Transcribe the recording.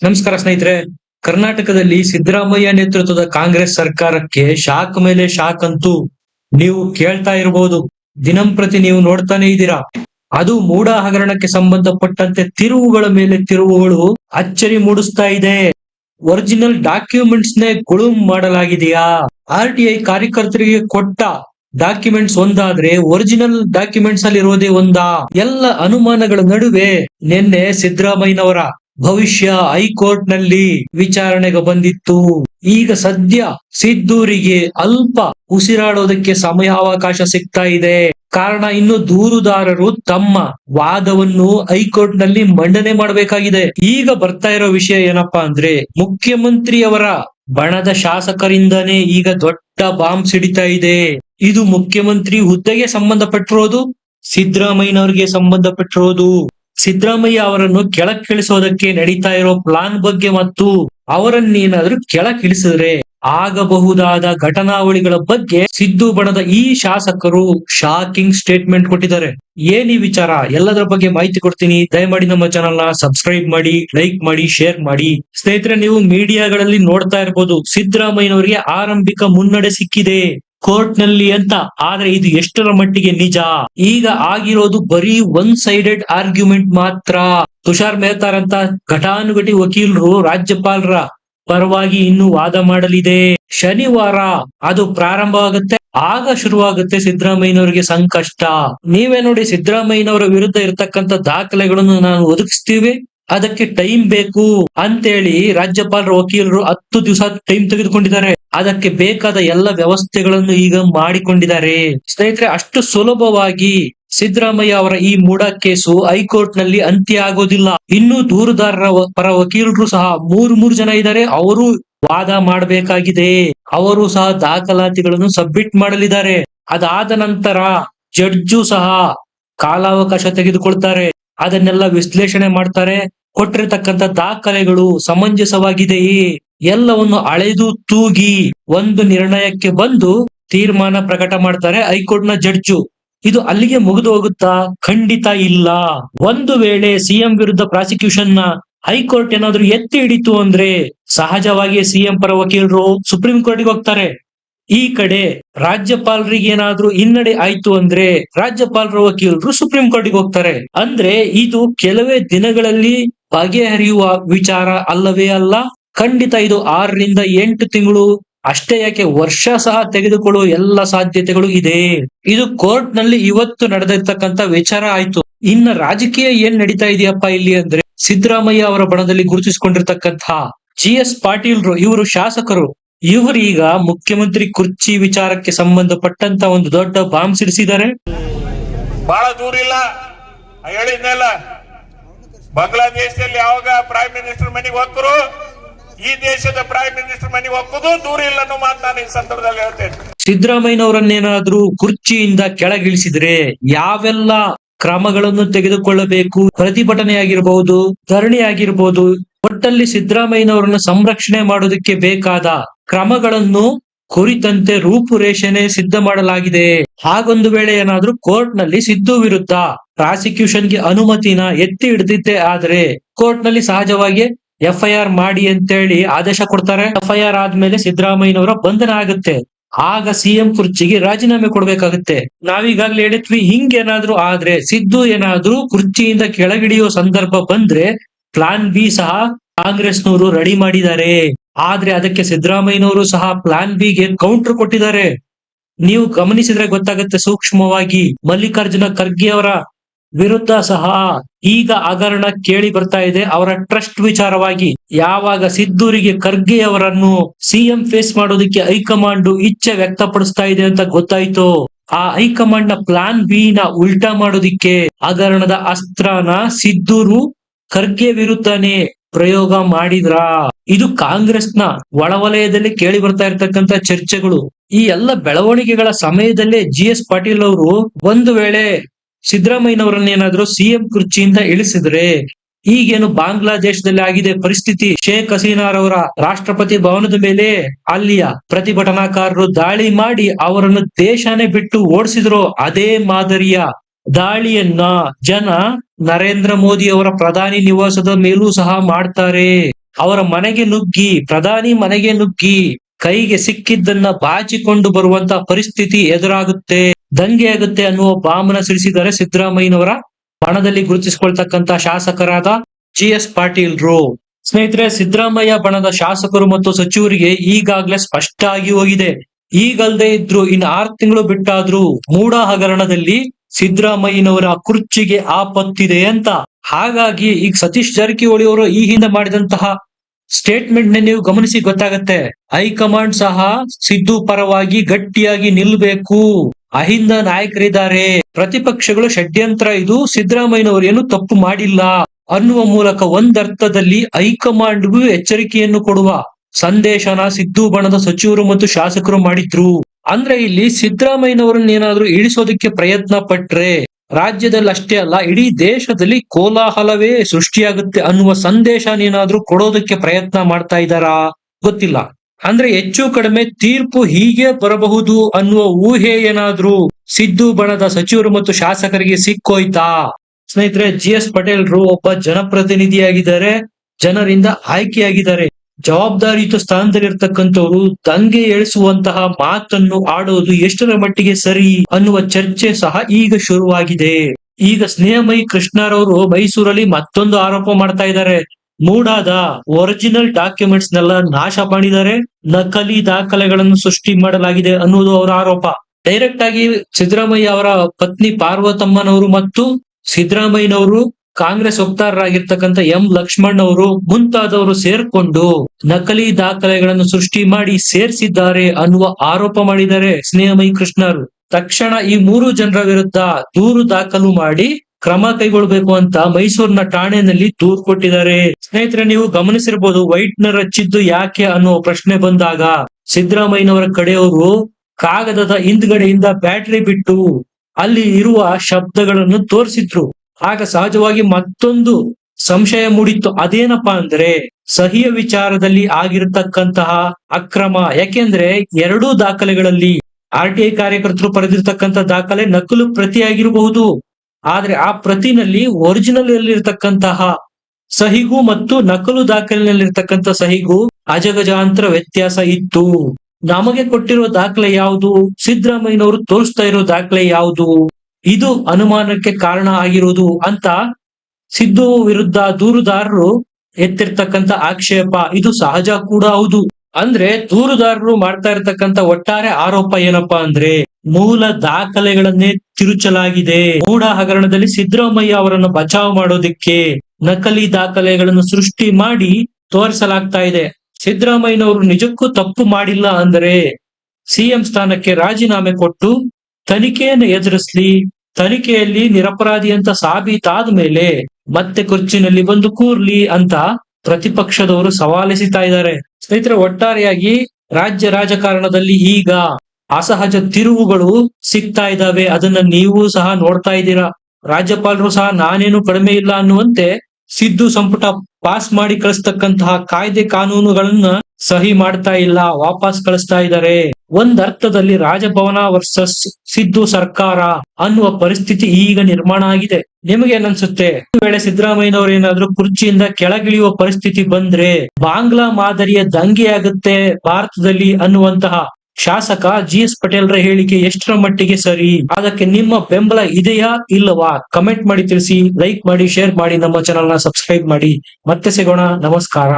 ನಮಸ್ಕಾರ ಸ್ನೇಹಿತರೆ, ಕರ್ನಾಟಕದಲ್ಲಿ ಸಿದ್ದರಾಮಯ್ಯ ನೇತೃತ್ವದ ಕಾಂಗ್ರೆಸ್ ಸರ್ಕಾರಕ್ಕೆ ಶಾಕ್ ಮೇಲೆ ಶಾಕ್ ಅಂತೂ ನೀವು ಕೇಳ್ತಾ ಇರಬಹುದು ದಿನಂಪ್ರತಿ ನೀವು ನೋಡ್ತಾನೆ ಇದ್ದೀರಾ? ಅದು ಮೂಡ ಹಗರಣಕ್ಕೆ ಸಂಬಂಧಪಟ್ಟಂತೆ ತಿರುವುಗಳ ಮೇಲೆ ತಿರುವುಗಳು ಅಚ್ಚರಿ ಮೂಡಿಸ್ತಾ ಇದೆ. ಒರಿಜಿನಲ್ ಡಾಕ್ಯುಮೆಂಟ್ಸ್ ನೇ ಗುಳು ಮಾಡಲಾಗಿದೆಯಾ? ಆರ್ ಟಿ ಐ ಕಾರ್ಯಕರ್ತರಿಗೆ ಕೊಟ್ಟ ಡಾಕ್ಯುಮೆಂಟ್ಸ್ ಒಂದಾದ್ರೆ ಒರಿಜಿನಲ್ ಡಾಕ್ಯುಮೆಂಟ್ಸ್ ಅಲ್ಲಿ ಇರೋದೇ ಒಂದಾ? ಎಲ್ಲ ಅನುಮಾನಗಳ ನಡುವೆ ನಿನ್ನೆ ಸಿದ್ದರಾಮಯ್ಯನವರ ಭವಿಷ್ಯ ಹೈಕೋರ್ಟ್ನಲ್ಲಿ ವಿಚಾರಣೆಗೆ ಬಂದಿತ್ತು. ಈಗ ಸದ್ಯ ಸಿದ್ದೂರಿಗೆ ಅಲ್ಪ ಉಸಿರಾಡೋದಕ್ಕೆ ಸಮಯಾವಕಾಶ ಸಿಗ್ತಾ ಇದೆ. ಕಾರಣ ಇನ್ನು ದೂರುದಾರರು ತಮ್ಮ ವಾದವನ್ನು ಹೈಕೋರ್ಟ್ನಲ್ಲಿ ಮಂಡನೆ ಮಾಡಬೇಕಾಗಿದೆ. ಈಗ ಬರ್ತಾ ಇರೋ ವಿಷಯ ಏನಪ್ಪಾ ಅಂದ್ರೆ ಮುಖ್ಯಮಂತ್ರಿಯವರ ಬಣದ ಶಾಸಕರಿಂದನೇ ಈಗ ದೊಡ್ಡ ಬಾಂಬ್ ಸಿಡಿತಾ ಇದೆ. ಇದು ಮುಖ್ಯಮಂತ್ರಿ ಹುದ್ದೆಗೆ ಸಂಬಂಧಪಟ್ಟಿರೋದು, ಸಿದ್ದರಾಮಯ್ಯನವರಿಗೆ ಸಂಬಂಧಪಟ್ಟಿರೋದು. ಸಿದ್ದರಾಮಯ್ಯ ಅವರನ್ನು ಕೆಳಕ್ಕಿಳಿಸೋದಕ್ಕೆ ನಡೀತಾ ಇರೋ ಪ್ಲಾನ್ ಬಗ್ಗೆ ಮತ್ತು ಅವರನ್ನೇನಾದ್ರೂ ಕೆಳಕ್ಕಿಳಿಸಿದ್ರೆ ಆಗಬಹುದಾದ ಘಟನಾವಳಿಗಳ ಬಗ್ಗೆ ಸಿದ್ದು ಬಣದ ಈ ಶಾಸಕರು ಶಾಕಿಂಗ್ ಸ್ಟೇಟ್ಮೆಂಟ್ ಕೊಟ್ಟಿದ್ದಾರೆ. ಏನ್ ಈ ವಿಚಾರ? ಎಲ್ಲದರ ಬಗ್ಗೆ ಮಾಹಿತಿ ಕೊಡ್ತೀನಿ. ದಯಮಾಡಿ ನಮ್ಮ ಚಾನಲ್ನ ಸಬ್ಸ್ಕ್ರೈಬ್ ಮಾಡಿ ಲೈಕ್ ಮಾಡಿ ಶೇರ್ ಮಾಡಿ. ಸ್ನೇಹಿತರೆ, ನೀವು ಮೀಡಿಯಾಗಳಲ್ಲಿ ನೋಡ್ತಾ ಇರ್ಬೋದು. ಸಿದ್ದರಾಮಯ್ಯನವರಿಗೆ ಆರಂಭಿಕ ಮುನ್ನಡೆ ಸಿಕ್ಕಿದೆ. ಕೋರ್ಟ್ನಲ್ಲಿ ಅಂತ. ಆದ್ರೆ ಇದು ಎಷ್ಟರ ಮಟ್ಟಿಗೆ ನಿಜ? ಈಗ ಆಗಿರೋದು ಬರೀ ಒನ್ ಸೈಡೆಡ್ ಆರ್ಗ್ಯುಮೆಂಟ್ ಮಾತ್ರ. ತುಷಾರ್ ಮೆಹತಾರಂತ ಘಟಾನುಘಟಿ ವಕೀಲರು ರಾಜ್ಯಪಾಲರ ಪರವಾಗಿ ಇನ್ನು ವಾದ ಮಾಡಲಿದೆ. ಶನಿವಾರ ಅದು ಪ್ರಾರಂಭ ಆಗುತ್ತೆ ಆಗ ಶುರುವಾಗುತ್ತೆ ಸಿದ್ದರಾಮಯ್ಯನವರಿಗೆ ಸಂಕಷ್ಟ. ನೀವೇ ನೋಡಿ ಸಿದ್ದರಾಮಯ್ಯನವರ ವಿರುದ್ಧ ಇರತಕ್ಕಂತ ದಾಖಲೆಗಳನ್ನು ನಾನು ಒದಗಿಸ್ತೀವಿ. ಅದಕ್ಕೆ ಟೈಮ್ ಬೇಕು ಅಂತೇಳಿ ರಾಜ್ಯಪಾಲರ ವಕೀಲರು ಹತ್ತು ದಿವಸ ಟೈಮ್ ತೆಗೆದುಕೊಂಡಿದ್ದಾರೆ. ಅದಕ್ಕೆ ಬೇಕಾದ ಎಲ್ಲ ವ್ಯವಸ್ಥೆಗಳನ್ನು ಈಗ ಮಾಡಿಕೊಂಡಿದ್ದಾರೆ. ಸ್ನೇಹಿತರೆ, ಅಷ್ಟು ಸುಲಭವಾಗಿ ಸಿದ್ದರಾಮಯ್ಯ ಅವರ ಈ ಮೂಡ ಕೇಸು ಹೈಕೋರ್ಟ್ನಲ್ಲಿ ಅಂತ್ಯ ಆಗೋದಿಲ್ಲ ಇನ್ನು ದೂರುದಾರರ ಪರ ವಕೀಲರು ಸಹ ಮೂರು ಮೂರು ಜನ ಇದ್ದಾರೆ. ಅವರು ವಾದ ಮಾಡಬೇಕಾಗಿದೆ. ಅವರು ಸಹ ದಾಖಲಾತಿಗಳನ್ನು ಸಬ್ಮಿಟ್ ಮಾಡಲಿದ್ದಾರೆ. ಅದಾದ ನಂತರ ಜಡ್ಜು ಸಹ ಕಾಲಾವಕಾಶ ತೆಗೆದುಕೊಳ್ತಾರೆ. ಅದನ್ನೆಲ್ಲ ವಿಶ್ಲೇಷಣೆ ಮಾಡ್ತಾರೆ. ಕೊಟ್ಟಿರತಕ್ಕಂತ ದಾಖಲೆಗಳು ಸಮಂಜಸವಾಗಿದೆಯೇ? ಎಲ್ಲವನ್ನು ಅಳೆದು ತೂಗಿ ಒಂದು ನಿರ್ಣಯಕ್ಕೆ ಬಂದು ತೀರ್ಮಾನ ಪ್ರಕಟ ಮಾಡ್ತಾರೆ ಹೈಕೋರ್ಟ್ನ ಜಡ್ಜು. ಇದು ಅಲ್ಲಿಗೆ ಮುಗಿದು ಹೋಗುತ್ತಾ? ಖಂಡಿತ ಇಲ್ಲ. ಒಂದು ವೇಳೆ ಸಿಎಂ ವಿರುದ್ಧ ಪ್ರಾಸಿಕ್ಯೂಷನ್ನ ಹೈಕೋರ್ಟ್ ಏನಾದ್ರೂ ಎತ್ತಿ ಹಿಡಿತು ಅಂದ್ರೆ ಸಹಜವಾಗಿ ಸಿಎಂ ಪರ ವಕೀಲರು ಸುಪ್ರೀಂ ಕೋರ್ಟ್ಗೆ ಹೋಗ್ತಾರೆ. ಈ ಕಡೆ ರಾಜ್ಯಪಾಲರಿಗೆ ಏನಾದ್ರೂ ಹಿನ್ನಡೆ ಆಯ್ತು ಅಂದ್ರೆ ರಾಜ್ಯಪಾಲರ ವಕೀಲರು ಸುಪ್ರೀಂ ಕೋರ್ಟ್ಗೆ ಹೋಗ್ತಾರೆ. ಅಂದ್ರೆ ಇದು ಕೆಲವೇ ದಿನಗಳಲ್ಲಿ ಬಗೆಹರಿಯುವ ವಿಚಾರ ಅಲ್ಲವೇ ಅಲ್ಲ. ಖಂಡಿತ ಇದು ಆರರಿಂದ ಎಂಟು ತಿಂಗಳು, ಅಷ್ಟೇ ಯಾಕೆ ವರ್ಷ ಸಹ ತೆಗೆದುಕೊಳ್ಳುವ ಎಲ್ಲ ಸಾಧ್ಯತೆಗಳು ಇದೆ. ಇದು ಕೋರ್ಟ್ನಲ್ಲಿ ಇವತ್ತು ನಡೆದಿರ್ತಕ್ಕಂತ ವಿಚಾರ ಆಯ್ತು. ಇನ್ನ ರಾಜಕೀಯ ಏನ್ ನಡೀತಾ ಇದೆಯಪ್ಪ ಇಲ್ಲಿ ಅಂದ್ರೆ, ಸಿದ್ದರಾಮಯ್ಯ ಅವರ ಬಣದಲ್ಲಿ ಗುರುತಿಸಿಕೊಂಡಿರ್ತಕ್ಕಂತಹ ಜಿ ಎಸ್ ಪಾಟೀಲ್ರು, ಇವರು ಶಾಸಕರು. ಇವರೀಗ ಮುಖ್ಯಮಂತ್ರಿ ಕುರ್ಚಿ ವಿಚಾರಕ್ಕೆ ಸಂಬಂಧಪಟ್ಟಂತ ಒಂದು ದೊಡ್ಡ ಬಾಂಬ್ ಸಿಡಿಸಿದ್ದಾರೆ. ಬಹಳ ದೂರ ಇಲ್ಲ ಹೇಳಿದ್ನಲ್ಲ ಬಾಂಗ್ಲಾದೇಶದಲ್ಲಿ ಯಾವಾಗ ಪ್ರೈಮ್ ಮಿನಿಸ್ಟರ್ ಮನೆಗೆ ಹೋಗ್ರು ಈ ದೇಶದ ಪ್ರೈಮ್ ಮಿನಿಸ್ಟರ್ ಮನೆಗೆ ಹೋಗುದು ದೂರ ಇಲ್ಲ ಅನ್ನೋ ಮಾತು ನಾನು ಈ ಸಂದರ್ಭದಲ್ಲಿ ಹೇಳ್ತೇನೆ. ಸಿದ್ದರಾಮಯ್ಯನವರನ್ನೇನಾದ್ರೂ ಕುರ್ಚಿಯಿಂದ ಕೆಳಗಿಳಿಸಿದ್ರೆ ಯಾವೆಲ್ಲ ಕ್ರಮಗಳನ್ನು ತೆಗೆದುಕೊಳ್ಳಬೇಕು? ಪ್ರತಿಭಟನೆ ಆಗಿರಬಹುದು ಧರಣಿ ಆಗಿರಬಹುದು ಒಟ್ಟಲ್ಲಿ ಸಿದ್ದರಾಮಯ್ಯನವರನ್ನು ಸಂರಕ್ಷಣೆ ಮಾಡೋದಕ್ಕೆ ಬೇಕಾದ ಕ್ರಮಗಳನ್ನು ಕುರಿತಂತೆ ರೂಪುರೇಷೆನೆ ಸಿದ್ಧ ಮಾಡಲಾಗಿದೆ. ಹಾಗೊಂದು ವೇಳೆ ಏನಾದ್ರೂ ಕೋರ್ಟ್ನಲ್ಲಿ ಸಿದ್ದು ವಿರುದ್ಧ ಪ್ರಾಸಿಕ್ಯೂಷನ್ಗೆ ಅನುಮತಿನ ಎತ್ತಿ ಹಿಡಿದಿದ್ದೆ ಆದ್ರೆ ಕೋರ್ಟ್ನಲ್ಲಿ ಸಹಜವಾಗಿ ಎಫ್ಐಆರ್ ಮಾಡಿ ಅಂತೇಳಿ ಆದೇಶ ಕೊಡ್ತಾರೆ. ಎಫ್ಐಆರ್ ಆದ್ಮೇಲೆ ಸಿದ್ದರಾಮಯ್ಯನವರ ಬಂಧನ ಆಗುತ್ತೆ. ಆಗ ಸಿಎಂ ಕುರ್ಚಿಗೆ ರಾಜೀನಾಮೆ ಕೊಡ್ಬೇಕಾಗುತ್ತೆ. ನಾವೀಗಾಗ್ಲೇ ಹೇಳಿದ್ವಿ, ಹಿಂಗೇನಾದ್ರೂ ಆದ್ರೆ ಸಿದ್ದು ಏನಾದ್ರೂ ಕುರ್ಚಿಯಿಂದ ಕೆಳಗಿಳಿಯೋ ಸಂದರ್ಭ ಬಂದ್ರೆ ಪ್ಲಾನ್ ಬಿ ಸಹ ಕಾಂಗ್ರೆಸ್ನವರು ರೆಡಿ ಮಾಡಿದ್ದಾರೆ. ಆದ್ರೆ ಅದಕ್ಕೆ ಸಿದ್ದರಾಮಯ್ಯನವರು ಸಹ ಪ್ಲಾನ್ ಬಿ ಗೆ ಕೌಂಟರ್ ಕೊಟ್ಟಿದ್ದಾರೆ. ನೀವು ಗಮನಿಸಿದ್ರೆ ಗೊತ್ತಾಗುತ್ತೆ ಸೂಕ್ಷ್ಮವಾಗಿ ಮಲ್ಲಿಕಾರ್ಜುನ ಖರ್ಗೆ ಅವರ ವಿರುದ್ಧ ಸಹ ಈಗ ಹಗರಣ ಕೇಳಿ ಬರ್ತಾ ಇದೆ. ಅವರ ಟ್ರಸ್ಟ್ ವಿಚಾರವಾಗಿ ಯಾವಾಗ ಸಿದ್ದೂರಿಗೆ ಖರ್ಗೆ ಅವರನ್ನು ಸಿಎಂ ಫೇಸ್ ಮಾಡೋದಕ್ಕೆ ಹೈಕಮಾಂಡ್ ಇಚ್ಛೆ ವ್ಯಕ್ತಪಡಿಸ್ತಾ ಇದೆ ಅಂತ ಗೊತ್ತಾಯ್ತು. ಆ ಹೈಕಮಾಂಡ್ನ ಪ್ಲಾನ್ ಬಿ ನ ಉಲ್ಟಾ ಮಾಡೋದಿಕ್ಕೆ ಹಗರಣದ ಅಸ್ತ್ರನ ಸಿದ್ದೂರು ಖರ್ಗೆ ವಿರುದ್ಧನೇ ಪ್ರಯೋಗ ಮಾಡಿದ್ರ? ಇದು ಕಾಂಗ್ರೆಸ್ನ ಒಳವಲಯದಲ್ಲಿ ಕೇಳಿ ಬರ್ತಾ ಇರ್ತಕ್ಕಂತ ಚರ್ಚೆಗಳು. ಈ ಎಲ್ಲ ಬೆಳವಣಿಗೆಗಳ ಸಮಯದಲ್ಲೇ ಜಿ ಎಸ್ ಪಾಟೀಲ್ ಅವರು ಒಂದು ವೇಳೆ ಸಿದ್ದರಾಮಯ್ಯನವರನ್ನೇನಾದ್ರೂ ಸಿಎಂ ಕುರ್ಚಿಯಿಂದ ಇಳಿಸಿದ್ರೆ ಈಗೇನು ಬಾಂಗ್ಲಾದೇಶದಲ್ಲಿ ಆಗಿದೆ ಪರಿಸ್ಥಿತಿ? ಶೇಖ್ ಹಸೀನಾರವರ ರಾಷ್ಟ್ರಪತಿ ಭವನದ ಮೇಲೆ ಅಲ್ಲಿಯ ಪ್ರತಿಭಟನಾಕಾರರು ದಾಳಿ ಮಾಡಿ ಅವರನ್ನು ದೇಶನೇ ಬಿಟ್ಟು ಓಡಿಸಿದ್ರು? ಅದೇ ಮಾದರಿಯ ದಾಳಿಯನ್ನ ಜನ ನರೇಂದ್ರ ಮೋದಿ ಅವರ ಪ್ರಧಾನಿ ನಿವಾಸದ ಮೇಲೂ ಸಹ ಮಾಡ್ತಾರೆ. ಅವರ ಮನೆಗೆ ನುಗ್ಗಿ, ಪ್ರಧಾನಿ ಮನೆಗೆ ನುಗ್ಗಿ ಕೈಗೆ ಸಿಕ್ಕಿದ್ದನ್ನ ಬಾಚಿಕೊಂಡು ಬರುವಂತ ಪರಿಸ್ಥಿತಿ ಎದುರಾಗುತ್ತೆ. ದಂಗೆ ಆಗುತ್ತೆ ಅನ್ನುವ ಬಾಮನ ಸಿಡಿಸಿದ್ದಾರೆ ಸಿದ್ದರಾಮಯ್ಯನವರ ಬಣದಲ್ಲಿ ಗುರುತಿಸಿಕೊಳ್ತಕ್ಕಂತ ಶಾಸಕರಾದ ಜಿ ಎಸ್ ಪಾಟೀಲ್ರು. ಸ್ನೇಹಿತರೆ, ಸಿದ್ದರಾಮಯ್ಯ ಬಣದ ಶಾಸಕರು ಮತ್ತು ಸಚಿವರಿಗೆ ಈಗಾಗಲೇ ಸ್ಪಷ್ಟ ಆಗಿ ಹೋಗಿದೆ. ಈಗಲ್ದೇ ಇದ್ರು, ಇನ್ನು ಆರು ತಿಂಗಳು ಬಿಟ್ಟಾದ್ರೂ ಮೂಡ ಹಗರಣದಲ್ಲಿ ಸಿದ್ದರಾಮಯ್ಯನವರ ಕುರ್ಚಿಗೆ ಆಪತ್ತಿದೆ ಅಂತ. ಹಾಗಾಗಿ ಈಗ ಸತೀಶ್ ಜಾರಕಿಹೊಳಿ ಅವರು ಈ ಹಿಂದೆ ಮಾಡಿದಂತಹ ಸ್ಟೇಟ್ಮೆಂಟ್ನ ನೀವು ಗಮನಿಸಿ ಗೊತ್ತಾಗತ್ತೆ. ಹೈಕಮಾಂಡ್ ಸಹ ಸಿದ್ದು ಪರವಾಗಿ ಗಟ್ಟಿಯಾಗಿ ನಿಲ್ಬೇಕು. ಅಹಿಂದ ನಾಯಕರಿದ್ದಾರೆ. ಪ್ರತಿಪಕ್ಷಗಳು ಷಡ್ಯಂತ್ರ ಇದು. ಸಿದ್ದರಾಮಯ್ಯನವರು ಏನು ತಪ್ಪು ಮಾಡಿಲ್ಲ. ಅನ್ನುವ ಮೂಲಕ ಒಂದರ್ಥದಲ್ಲಿ ಹೈಕಮಾಂಡ್ಗೂ ಎಚ್ಚರಿಕೆಯನ್ನು ಕೊಡುವ ಸಂದೇಶನ ಸಿದ್ದು ಬಣದ ಸಚಿವರು ಮತ್ತು ಶಾಸಕರು ಮಾಡಿದ್ರು. ಅಂದ್ರೆ ಇಲ್ಲಿ ಸಿದ್ದರಾಮಯ್ಯನವರನ್ನ ಏನಾದ್ರೂ ಇಳಿಸೋದಕ್ಕೆ ಪ್ರಯತ್ನ ಪಟ್ರೆ ರಾಜ್ಯದಲ್ಲಿ ಅಷ್ಟೇ ಅಲ್ಲ, ಇಡೀ ದೇಶದಲ್ಲಿ ಕೋಲಾಹಲವೇ ಸೃಷ್ಟಿಯಾಗುತ್ತೆ ಅನ್ನುವ ಸಂದೇಶ ಏನಾದ್ರೂ ಕೊಡೋದಕ್ಕೆ ಪ್ರಯತ್ನ ಮಾಡ್ತಾ ಇದ್ದಾರಾ? ಗೊತ್ತಿಲ್ಲ. ಅಂದ್ರೆ ಹೆಚ್ಚು ಕಡಿಮೆ ತೀರ್ಪು ಹೀಗೆ ಬರಬಹುದು ಅನ್ನುವ ಊಹೆ ಏನಾದ್ರೂ ಸಿದ್ದು ಬಣದ ಸಚಿವರು ಮತ್ತು ಶಾಸಕರಿಗೆ ಸಿಕ್ಕೋಯ್ತಾ? ಸ್ನೇಹಿತರೆ, ಜಿ ಎಸ್ ಪಟೇಲ್ರು ಒಬ್ಬ ಜನಪ್ರತಿನಿಧಿಯಾಗಿದ್ದಾರೆ, ಜನರಿಂದ ಆಯ್ಕೆಯಾಗಿದ್ದಾರೆ. ಜವಾಬ್ದಾರಿಯುತ ಸ್ಥಾನದಲ್ಲಿರ್ತಕ್ಕಂಥವ್ರು ದಂಗೆ ಎಳಿಸುವಂತಹ ಮಾತನ್ನು ಆಡೋದು ಎಷ್ಟರ ಮಟ್ಟಿಗೆ ಸರಿ ಅನ್ನುವ ಚರ್ಚೆ ಸಹ ಈಗ ಶುರುವಾಗಿದೆ. ಈಗ ಸ್ನೇಹಮಯಿ ಕೃಷ್ಣರವರು ಮೈಸೂರಲ್ಲಿ ಮತ್ತೊಂದು ಆರೋಪ ಮಾಡ್ತಾ ಇದ್ದಾರೆ. ಮೂಡಾದ ಒರಿಜಿನಲ್ ಡಾಕ್ಯುಮೆಂಟ್ಸ್ ನೆಲ್ಲ ನಾಶ ಮಾಡಿದ್ದಾರೆ. ನಕಲಿ ದಾಖಲೆಗಳನ್ನು ಸೃಷ್ಟಿ ಮಾಡಲಾಗಿದೆ ಅನ್ನುವುದು ಅವರ ಆರೋಪ. ಡೈರೆಕ್ಟ್ ಆಗಿ ಸಿದ್ದರಾಮಯ್ಯ ಅವರ ಪತ್ನಿ ಪಾರ್ವತಮ್ಮನವರು ಮತ್ತು ಸಿದ್ದರಾಮಯ್ಯನವರು ಕಾಂಗ್ರೆಸ್ ವಕ್ತಾರರಾಗಿರ್ತಕ್ಕಂಥ ಎಂ ಲಕ್ಷ್ಮಣ್ ಅವರು ಮುಂತಾದವರು ಸೇರ್ಕೊಂಡು ನಕಲಿ ದಾಖಲೆಗಳನ್ನು ಸೃಷ್ಟಿ ಮಾಡಿ ಸೇರಿಸಿದ್ದಾರೆ ಅನ್ನುವ ಆರೋಪ ಮಾಡಿದ್ದಾರೆ ಸ್ನೇಹಮಯಿ ಕೃಷ್ಣರು. ತಕ್ಷಣ ಈ ಮೂರು ಜನರ ವಿರುದ್ಧ ದೂರು ದಾಖಲು ಮಾಡಿ ಕ್ರಮ ಕೈಗೊಳ್ಳಬೇಕು ಅಂತ ಮೈಸೂರಿನ ಠಾಣೆನಲ್ಲಿ ದೂರು ಕೊಟ್ಟಿದ್ದಾರೆ. ಸ್ನೇಹಿತರೆ, ನೀವು ಗಮನಿಸಿರ್ಬೋದು ವೈಟ್ ನರ್ ಹಚ್ಚಿದ್ದು ಯಾಕೆ ಅನ್ನೋ ಪ್ರಶ್ನೆ ಬಂದಾಗ ಸಿದ್ದರಾಮಯ್ಯನವರ ಕಡೆಯವರು ಕಾಗದದ ಹಿಂದ್ಗಡೆಯಿಂದ ಬ್ಯಾಟರಿ ಬಿಟ್ಟು ಅಲ್ಲಿ ಇರುವ ಶಬ್ದಗಳನ್ನು ತೋರಿಸಿದ್ರು. ಆಗ ಸಹಜವಾಗಿ ಮತ್ತೊಂದು ಸಂಶಯ ಮೂಡಿತ್ತು. ಅದೇನಪ್ಪಾ ಅಂದ್ರೆ ಸಹಿಯ ವಿಚಾರದಲ್ಲಿ ಆಗಿರತಕ್ಕಂತಹ ಅಕ್ರಮ, ಯಾಕೆಂದ್ರೆ ಎರಡೂ ದಾಖಲೆಗಳಲ್ಲಿ ಆರ್ ಟಿ ಐ ಕಾರ್ಯಕರ್ತರು ಪಡೆದಿರ್ತಕ್ಕಂಥ ದಾಖಲೆ ನಕಲು ಪ್ರತಿಯಾಗಿರಬಹುದು. ಆದ್ರೆ ಆ ಪ್ರತಿನಲ್ಲಿ ಒರಿಜಿನಲ್ ಅಲ್ಲಿರ್ತಕ್ಕಂತಹ ಸಹಿಗೂ ಮತ್ತು ನಕಲು ದಾಖಲಿನಲ್ಲಿರ್ತಕ್ಕಂಥ ಸಹಿಗೂ ಅಜಗಜಾಂತರ ವ್ಯತ್ಯಾಸ ಇತ್ತು. ನಮಗೆ ಕೊಟ್ಟಿರುವ ದಾಖಲೆ ಯಾವುದು? ಸಿದ್ದರಾಮಯ್ಯನವರು ತೋರಿಸ್ತಾ ಇರೋ ದಾಖಲೆ ಯಾವುದು? ಇದು ಅನುಮಾನಕ್ಕೆ ಕಾರಣ ಆಗಿರುವುದು ಅಂತ ಸಿದ್ದು ವಿರುದ್ಧ ದೂರುದಾರರು ಎತ್ತಿರ್ತಕ್ಕಂತ ಆಕ್ಷೇಪ. ಇದು ಸಹಜ ಕೂಡ ಹೌದು. ಅಂದ್ರೆ ದೂರುದಾರರು ಮಾಡ್ತಾ ಇರತಕ್ಕಂತ ಒಟ್ಟಾರೆ ಆರೋಪ ಏನಪ್ಪಾ ಅಂದ್ರೆ ಮೂಲ ದಾಖಲೆಗಳನ್ನೇ ತಿರುಚಲಾಗಿದೆ. ಮೂಢ ಹಗರಣದಲ್ಲಿ ಸಿದ್ದರಾಮಯ್ಯ ಅವರನ್ನು ಬಚಾವ್ ಮಾಡೋದಿಕ್ಕೆ ನಕಲಿ ದಾಖಲೆಗಳನ್ನು ಸೃಷ್ಟಿ ಮಾಡಿ ತೋರಿಸಲಾಗ್ತಾ ಇದೆ. ಸಿದ್ದರಾಮಯ್ಯನವರು ನಿಜಕ್ಕೂ ತಪ್ಪು ಮಾಡಿಲ್ಲ ಅಂದ್ರೆ ಸಿಎಂ ಸ್ಥಾನಕ್ಕೆ ರಾಜೀನಾಮೆ ಕೊಟ್ಟು ತನಿಖೆಯನ್ನು ಎದುರಿಸ್ಲಿ, ತನಿಖೆಯಲ್ಲಿ ನಿರಪರಾಧಿ ಅಂತ ಸಾಬೀತಾದ ಮೇಲೆ ಮತ್ತೆ ಕುರ್ಚಿನಲ್ಲಿ ಬಂದು ಕೂರ್ಲಿ ಅಂತ ಪ್ರತಿಪಕ್ಷದವರು ಸವಾಲೆಸಿತಾ ಇದ್ದಾರೆ. ಸ್ನೇಹಿತರೆ, ಒಟ್ಟಾರೆಯಾಗಿ ರಾಜ್ಯ ರಾಜಕಾರಣದಲ್ಲಿ ಈಗ ಅಸಹಜ ತಿರುವುಗಳು ಸಿಗ್ತಾ ಇದ್ದಾವೆ. ಅದನ್ನ ನೀವು ಸಹ ನೋಡ್ತಾ ಇದ್ದೀರಾ. ರಾಜ್ಯಪಾಲರು ಸಹ ನಾನೇನು ಕಡಿಮೆ ಇಲ್ಲ ಅನ್ನುವಂತೆ ಸಿದ್ದು ಸಂಪುಟ ಪಾಸ್ ಮಾಡಿ ಕಳಿಸ್ತಕ್ಕಂತಹ ಕಾಯ್ದೆ ಕಾನೂನುಗಳನ್ನ ಸಹಿ ಮಾಡ್ತಾ ಇಲ್ಲ, ವಾಪಸ್ ಕಳಿಸ್ತಾ ಇದ್ದಾರೆ. ಒಂದರ್ಥದಲ್ಲಿ ರಾಜಭವನ ವರ್ಸಸ್ ಸಿದ್ದು ಸರ್ಕಾರ ಅನ್ನುವ ಪರಿಸ್ಥಿತಿ ಈಗ ನಿರ್ಮಾಣ ಆಗಿದೆ. ನಿಮಗೆ ಏನನ್ಸುತ್ತೆ ವೇಳೆ ಸಿದ್ದರಾಮಯ್ಯನವರು ಏನಾದ್ರು ಕುರ್ಚಿಯಿಂದ ಕೆಳಗಿಳಿಯುವ ಪರಿಸ್ಥಿತಿ ಬಂದ್ರೆ ಬಾಂಗ್ಲಾ ಮಾದರಿಯ ದಂಗೆ ಆಗುತ್ತೆ ಭಾರತದಲ್ಲಿ ಅನ್ನುವಂತಹ ಶಾಸಕ ಜಿ ಎಸ್ ಪಟೇಲ್ರ ಹೇಳಿಕೆ ಎಷ್ಟರ ಮಟ್ಟಿಗೆ ಸರಿ? ಅದಕ್ಕೆ ನಿಮ್ಮ ಬೆಂಬಲ ಇದೆಯಾ ಇಲ್ಲವಾ? ಕಮೆಂಟ್ ಮಾಡಿ ತಿಳಿಸಿ, ಲೈಕ್ ಮಾಡಿ, ಶೇರ್ ಮಾಡಿ, ನಮ್ಮ ಚಾನಲ್ನ ಸಬ್ಸ್ಕ್ರೈಬ್ ಮಾಡಿ. ಮತ್ತೆ ಸಿಗೋಣ. ನಮಸ್ಕಾರ.